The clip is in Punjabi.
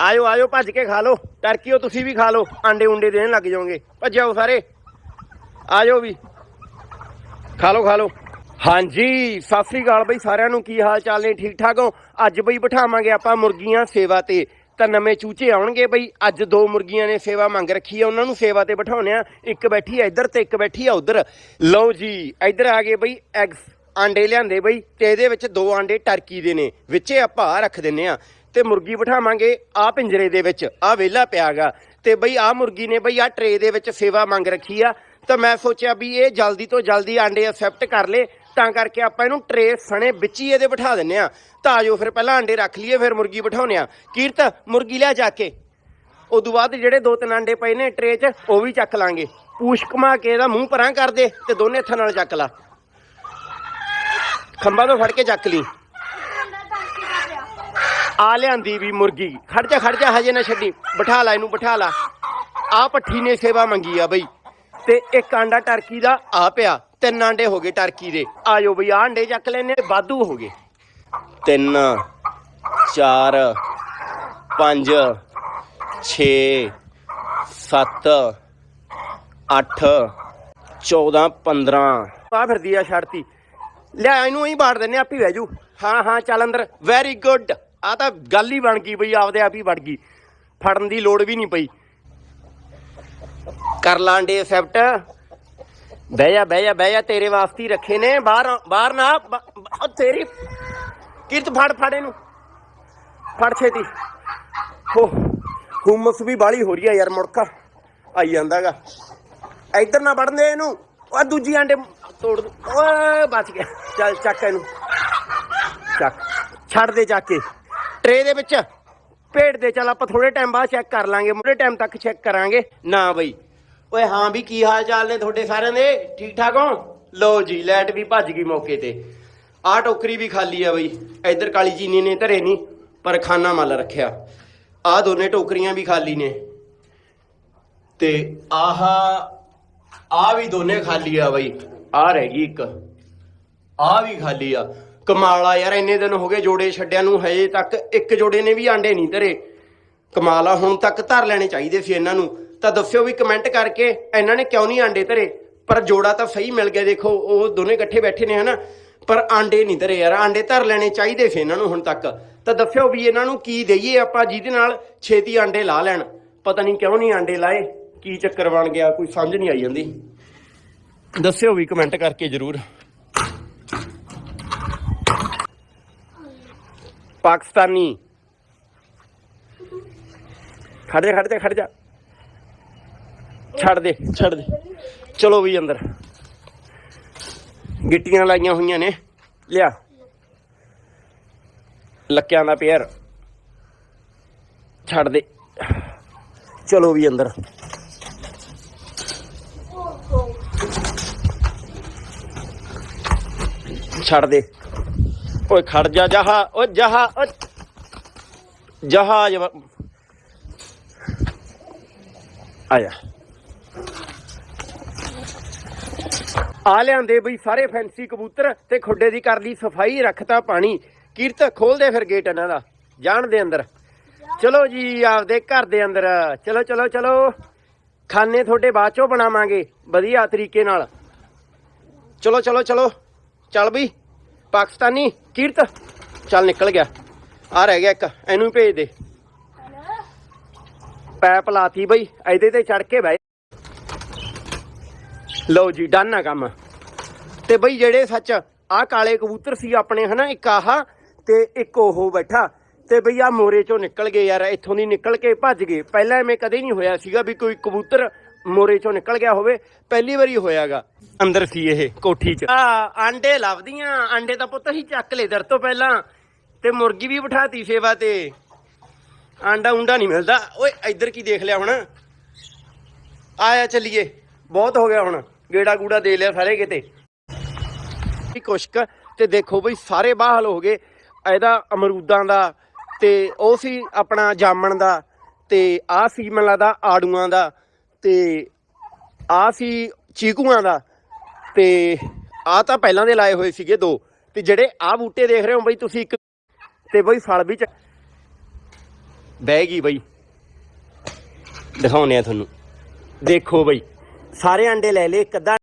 ਆਇਓ ਆਇਓ, ਭੱਜ ਕੇ ਖਾ ਲਓ। ਟਰਕੀਓ ਤੁਸੀਂ ਵੀ ਖਾ ਲਓ। ਆਂਡੇ ਉਂਡੇ ਦੇਣ ਲੱਗ ਜਾਓਗੇ। ਭੱਜਿਓ ਸਾਰੇ। ਆਇਓ ਵੀ। ਖਾ ਲਓ ਖਾ ਲਓ। ਹਾਂਜੀ, ਸਤਿ ਸ੍ਰੀ ਅਕਾਲ ਬਈ ਸਾਰਿਆਂ ਨੂੰ। ਕੀ ਹਾਲ ਚਾਲ ਨੇ? ਠੀਕ ਠਾਕ ਹੋ? ਅੱਜ ਬਈ ਬਿਠਾਵਾਂਗੇ ਆਪਾਂ ਮੁਰਗੀਆਂ ਸੇਵਾ ਤੇ। ਤਾਂ ਨਵੇਂ ਚੂਚੇ ਆਉਣਗੇ ਬਈ। ਅੱਜ ਦੋ ਮੁਰਗੀਆਂ ਨੇ ਸੇਵਾ ਮੰਗ ਰੱਖੀ ਆ। ਉਹਨਾਂ ਨੂੰ ਸੇਵਾ ਤੇ ਬਿਠਾਉਣੇ ਆ। ਇੱਕ ਬੈਠੀ ਆ ਇੱਧਰ ਤੇ ਇੱਕ ਬੈਠੀ ਆ ਉੱਧਰ। ਲਓ ਜੀ, ਇੱਧਰ ਆ ਗਏ ਬਈ ਐਗਸ। ਆਂਡੇ ਲਿਆਂਦੇ ਬਈ। ਤੇ ਇਹਦੇ ਵਿੱਚ ਦੋ ਆਂਡੇ ਟਰਕੀ ਦੇ ਨੇ। ਵਿੱਚੇ ਆਪਾਂ ਰੱਖ ਦਿੰਨੇ ਆ। ਤੇ ਮੁਰਗੀ ਬਿਠਾਵਾਂਗੇ ਆ ਪਿੰਜਰੇ ਦੇ ਵਿੱਚ ਆ ਵਿਹਲਾ ਪਿਆਗਾ। ਤੇ ਬਈ ਆ ਮੁਰਗੀ ਨੇ ਬਈ ਆ ਟਰੇ ਦੇ ਵਿੱਚ ਸੇਵਾ ਮੰਗ ਰੱਖੀ ਆ। ਤਾਂ ਮੈਂ ਸੋਚਿਆ ਵੀ ਇਹ ਜਲਦੀ ਤੋਂ ਜਲਦੀ ਆਂਡੇ ਅਸੈਪਟ ਕਰ ਲੇ, ਤਾਂ ਕਰਕੇ ਆਪਾਂ ਇਹਨੂੰ ਟਰੇ ਸਣੇ ਵਿੱਚ ਹੀ ਇਹਦੇ ਬਿਠਾ ਦਿੰਨੇ ਆ। ਤਾਂ ਆਜੋ ਫਿਰ ਪਹਿਲਾਂ ਆਂਡੇ ਰੱਖ ਲਈਏ, ਫਿਰ ਮੁਰਗੀ ਬਿਠਾਉਨੇ ਆ। ਕੀਰਤ, ਮੁਰਗੀ ਲਿਆ ਜਾ ਕੇ। ਉਦੋਂ ਬਾਅਦ ਜਿਹੜੇ ਦੋ ਤਿੰਨ ਆਂਡੇ ਪਏ ਨੇ ਟਰੇ 'ਚ, ਉਹ ਵੀ ਚੱਕ ਲਾਂਗੇ। ਪੂਛ ਘੁਮਾ ਕੇ ਇਹਦਾ ਮੂੰਹ ਪਰਾਂ ਕਰ ਦੇ ਤੇ ਦੋਨੇ ਹੱਥਾਂ ਨਾਲ ਚੱਕ ਲਾ। ਖੰਭਾ ਤੋਂ ਫੜ ਕੇ ਚੱਕ ਲਈ। ਆ ਲਿਆਂਦੀ ਵੀ ਮੁਰਗੀ। ਖੜ ਜਾ ਖੜ ਜਾ, ਹਜੇ ਨਾ ਛੱਡੀ। ਬਿਠਾ ਲਾ ਇਹਨੂੰ, ਬਿਠਾ ਲਾ। ਆ ਪੱਠੀ ਨੇ ਸੇਵਾ ਮੰਗੀ ਆ ਬਈ। ਤੇ ਇੱਕ ਆਂਡਾ ਟਰਕੀ ਦਾ ਆ ਪਿਆ। ਤਿੰਨ ਆਂਡੇ ਹੋ ਗਏ ਟਰਕੀ ਦੇ। ਆਜੋ ਬਈ ਆਹ ਆਂਡੇ ਚੱਕ ਲੈਨੇ ਵਾਧੂ ਹੋ ਗਏ। ਤਿੰਨ, ਚਾਰ, ਪੰਜ 6 7 8 14 15 ਆ ਫਿਰਦੀ ਆ ਛੜਤੀ ਲੈ ਇਹਨੂੰ ਹੀ ਬਾੜ ਦਿੰਨੇ ਆਪੀ ਬਹਿ ਜੂ। ਹਾਂ ਹਾਂ, ਚੱਲ ਅੰਦਰ। ਵੈਰੀ ਗੁੱਡ ਆ ਤਾਂ ਗੱਲ ਹੀ ਬਣ ਗਈ ਬਈ, ਆਪਦੇ ਆਪ ਹੀ ਵੜ ਗਈ। ਫੜਨ ਦੀ ਲੋੜ ਵੀ ਨਹੀਂ ਪਈ। ਕਰ ਲਾਂਡੇ ਐਕਸੈਪਟ ਬਹਿ ਜਾ ਬਹਿ ਜਾ ਬਹਿ ਜਾ, ਤੇਰੇ ਵਾਸਤੇ ਹੀ ਰੱਖੇ ਨੇ। ਬਾਹਰ ਬਾਹਰ ਨਾ, ਬ- ਤੇਰੀ ਕਿਰਤ ਫੜ ਫੜ ਇਹਨੂੰ। ਫੜ ਛੇਤੀ। ਹੋ, ਹੁਮਸ ਵੀ ਬਾਲੀ ਹੋ ਰਹੀ ਆ ਯਾਰ, ਮੁੜਕਾ। ਆਈ ਜਾਂਦਾਗਾ ਇੱਧਰ ਨਾ ਵੜਨ ਦੇ ਇਹਨੂੰ। ਉਹ ਦੂਜੀ ਆਂਡੇ ਤੋੜ ਦੂ। ਓਏ, ਬਚ ਗਿਆ। ਚੱਲ, ਚੱਕ ਇਹਨੂੰ। ਚੱਕ। ਛੱਡ ਦੇ, ਚੱਕ ਕੇ। ਟਰੇ ਦੇ ਵਿੱਚ। ਭੇਡ ਦੇ, ਚੱਲ ਆਪਾਂ ਥੋੜੇ ਟਾਈਮ ਬਾਅਦ ਚੈੱਕ ਕਰ ਲਾਂਗੇ ਮੁਰੇ ਟਾਈਮ ਤੱਕ ਚੈੱਕ ਕਰਾਂਗੇ। ਨਾ ਬਈ। ਓਏ ਹਾਂ ਵੀ ਕੀ ਹਾਲ ਚਾਲ ਨੇ ਤੁਹਾਡੇ ਸਾਰਿਆਂ ਦੇ? ਠੀਕ ਠਾਕ ਹੋ? ਲੋ ਜੀ ਲਾਈਟ ਵੀ ਭੱਜ ਗਈ ਮੌਕੇ ਤੇ। ਆਹ ਟੋਕਰੀ ਵੀ ਖਾਲੀ ਆ ਬਈ। ਇੱਧਰ ਕਾਲੀ ਚੀਨੀ ਨੇ ਧਰੇ ਨਹੀਂ ਪਰ ਖਾਨਾ ਮੱਲ ਰੱਖਿਆ। ਆਹ ਦੋਨੇ ਟੋਕਰੀਆਂ ਵੀ ਖਾਲੀ ਨੇ। ਤੇ ਆਹ ਆ ਵੀ ਦੋਨੇ ਖਾਲੀ ਆ ਬਈ। ਆ ਰਹਿ ਗਈ ਇੱਕ। ਆ ਵੀ ਖਾਲੀ ਆ। ਕਮਾਲ ਆ ਯਾਰ, ਇੰਨੇ ਦਿਨ ਹੋ ਗਏ ਜੋੜੇ ਛੱਡਿਆਂ ਨੂੰ, ਹਜੇ ਤੱਕ ਇੱਕ ਜੋੜੇ ਨੇ ਵੀ ਆਂਡੇ ਨਹੀਂ ਧਰੇ। ਕਮਾਲ ਆ, ਹੁਣ ਤੱਕ ਧਰ ਲੈਣੇ ਚਾਹੀਦੇ ਸੀ ਇਹਨਾਂ ਨੂੰ। ਤਾਂ ਦੱਸਿਓ ਵੀ ਕਮੈਂਟ ਕਰਕੇ ਇਹਨਾਂ ਨੇ ਕਿਉਂ ਨਹੀਂ ਆਂਡੇ ਧਰੇ? ਪਰ ਜੋੜਾ ਤਾਂ ਸਹੀ ਮਿਲ ਗਿਆ, ਦੇਖੋ, ਉਹ ਦੋਨੇ ਇਕੱਠੇ ਬੈਠੇ ਨੇ, ਹਨਾ? ਪਰ ਆਂਡੇ ਨਹੀਂ ਧਰੇ ਯਾਰ, ਆਂਡੇ ਧਰ ਲੈਣੇ ਚਾਹੀਦੇ ਸੀ ਇਹਨਾਂ ਨੂੰ ਹੁਣ ਤੱਕ। ਤਾਂ ਦੱਸਿਓ ਵੀ ਇਹਨਾਂ ਨੂੰ ਕੀ ਦਈਏ ਆਪਾਂ ਜਿਹਦੇ ਨਾਲ ਛੇਤੀ ਆਂਡੇ ਲਾ ਲੈਣ। ਪਤਾ ਨਹੀਂ ਕਿਉਂ ਨਹੀਂ ਆਂਡੇ ਲਾਏ, ਕੀ ਚੱਕਰ ਬਣ ਗਿਆ, ਕੋਈ ਸਮਝ ਨਹੀਂ ਆਈ ਜਾਂਦੀ। ਦੱਸਿਓ ਵੀ ਕਮੈਂਟ ਕਰਕੇ ਜਰੂਰ। ਪਾਕਿਸਤਾਨੀ। ਖੜ ਜਾ ਖੜ ਜਾ ਖੜ ਜਾ। ਛੱਡ ਦੇ। ਛੱਡ ਦੇ। ਚਲੋ ਵੀ ਅੰਦਰ। ਗਿੱਟੀਆਂ ਲਾਈਆਂ ਹੋਈਆਂ ਨੇ। ਲਿਆ। ਲੱਕਿਆਂ ਦਾ ਪੇਅਰ। ਛੱਡ ਦੇ। ਚਲੋ ਵੀ ਅੰਦਰ। ਛੱਡ ਦੇ। ਓਏ ਖੜ ਜਾ, ਜਹਾ, ਓ ਜਹਾ, ਓ ਜਹਾਜ਼ ਵਾ- ਆ ਲਿਆਂਦੇ ਬਈ ਸਾਰੇ ਫੈਂਸੀ ਕਬੂਤਰ ਤੇ ਖੁੱਡੇ ਦੀ ਕਰ ਲਈ ਸਫ਼ਾਈ, ਰੱਖਤਾ ਪਾਣੀ। ਕੀਰਤ ਖੋਲਦੇ ਫਿਰ ਗੇਟ ਇਹਨਾਂ ਦਾ। ਜਾਣ ਦੇ ਅੰਦਰ। ਚਲੋ ਜੀ, ਆਪਦੇ ਘਰ ਦੇ ਅੰਦਰ। ਚਲੋ ਚਲੋ ਚਲੋ। ਖਾਨੇ ਤੁਹਾਡੇ ਬਾਅਦ ਚੋਂ ਬਣਾਵਾਂਗੇ। ਵਧੀਆ ਤਰੀਕੇ ਨਾਲ। ਚਲੋ ਚਲੋ ਚਲੋ। ਚੱਲ ਬਈ। ਪਾਕਿਸਤਾਨੀ, ਕੀਰਤ। ਚੱਲ ਨਿਕਲ ਗਿਆ। ਆ ਰਹਿ ਗਿਆ ਇੱਕ, ਇਹਨੂੰ ਭੇਜ ਦੇ। ਪੈਪ ਲਾਤੀ ਬਈ, ਇਹਦੇ ਤੇ ਚੜ ਕੇ ਬਹਿ ਲਓ ਜੀ, ਡਨ ਆ ਕੰਮ। ਤੇ ਬਈ ਜਿਹੜੇ ਸੱਚ ਆ ਕਾਲੇ ਕਬੂਤਰ ਸੀ ਆਪਣੇ, ਹਨਾ, ਇੱਕ ਆਹ ਤੇ ਇੱਕ ਉਹ ਬੈਠਾ। ਤੇ ਬਈ ਆ ਮੋਰੇ ਚੋਂ ਨਿਕਲ ਗਏ ਯਾਰ, ਇੱਥੋਂ ਦੀ ਨਿਕਲ ਕੇ ਭੱਜ ਗਏ। ਪਹਿਲਾਂ ਐਵੇਂ ਕਦੇ ਨਹੀਂ ਹੋਇਆ ਸੀਗਾ ਵੀ ਕੋਈ ਕਬੂਤਰ ਮੋਰੇ ਚੋਂ ਨਿਕਲ ਗਿਆ ਹੋਵੇ, ਪਹਿਲੀ ਵਾਰੀ ਹੋਇਆਗਾ ਅੰਦਰ ਸੀ ਇਹ ਕੋਠੀ 'ਚ। ਆ, ਆਂਡੇ ਲੱਭਦੀਆਂ, ਆਂਡੇ ਤਾਂ ਪੁੱਤ ਹੀ ਚੱਕ ਲਏ ਦਰ ਤੋਂ ਪਹਿਲਾਂ, ਤੇ ਮੁਰਗੀ ਵੀ ਬਿਠਾਤੀ ਸੇਵਾ ਤੇ। ਆਂਡਾ ਉਂਡਾ ਨਹੀਂ ਮਿਲਦਾ। ਓਏ, ਇੱਧਰ ਕੀ ਦੇਖ ਲਿਆ ਹੁਣ? ਆਇਆ ਚੱਲੀਏ। ਬਹੁਤ ਹੋ ਗਿਆ ਹੁਣ। ਗੇੜਾ ਗੂੜਾ ਦੇ ਲਿਆ ਸਾਰੇ ਕਿਤੇ। ਕੁਸ਼ਕ, ਤੇ ਦੇਖੋ ਬਈ ਸਾਰੇ ਬਾਹਲ ਹੋ ਗਏ। ਇਹਦਾ ਅਮਰੂਦਾਂ ਦਾ, ਤੇ ਉਹ ਸੀ ਆਪਣਾ ਜਾਮਣ ਦਾ, ਤੇ ਆਹ ਸੀ ਮੈਨੂੰ ਲੱਗਦਾ ਆੜੂਆਂ ਦਾ। ਤੇ ਆਹ ਸੀ ਚੀਕੂਆਂ ਦਾ ਤੇ ਆਹ ਤਾਂ ਪਹਿਲਾਂ ਦੇ ਲਾਏ ਹੋਏ ਸੀਗੇ ਦੋ ਤੇ ਜਿਹੜੇ ਆਹ ਬੂਟੇ ਦੇਖ ਰਹੇ ਹੋ ਬਈ ਤੁਸੀਂ ਇੱਕ ਤੇ ਬਈ ਫਲ ਵੀ ਬਹਿ ਗਈ ਬਈ। ਦਿਖਾਉਨੇ ਆ ਤੁਹਾਨੂੰ। ਦੇਖੋ ਬਈ, ਸਾਰੇ ਅੰਡੇ ਲੈ ਲਏ, ਇੱਕ ਅੱਧਾ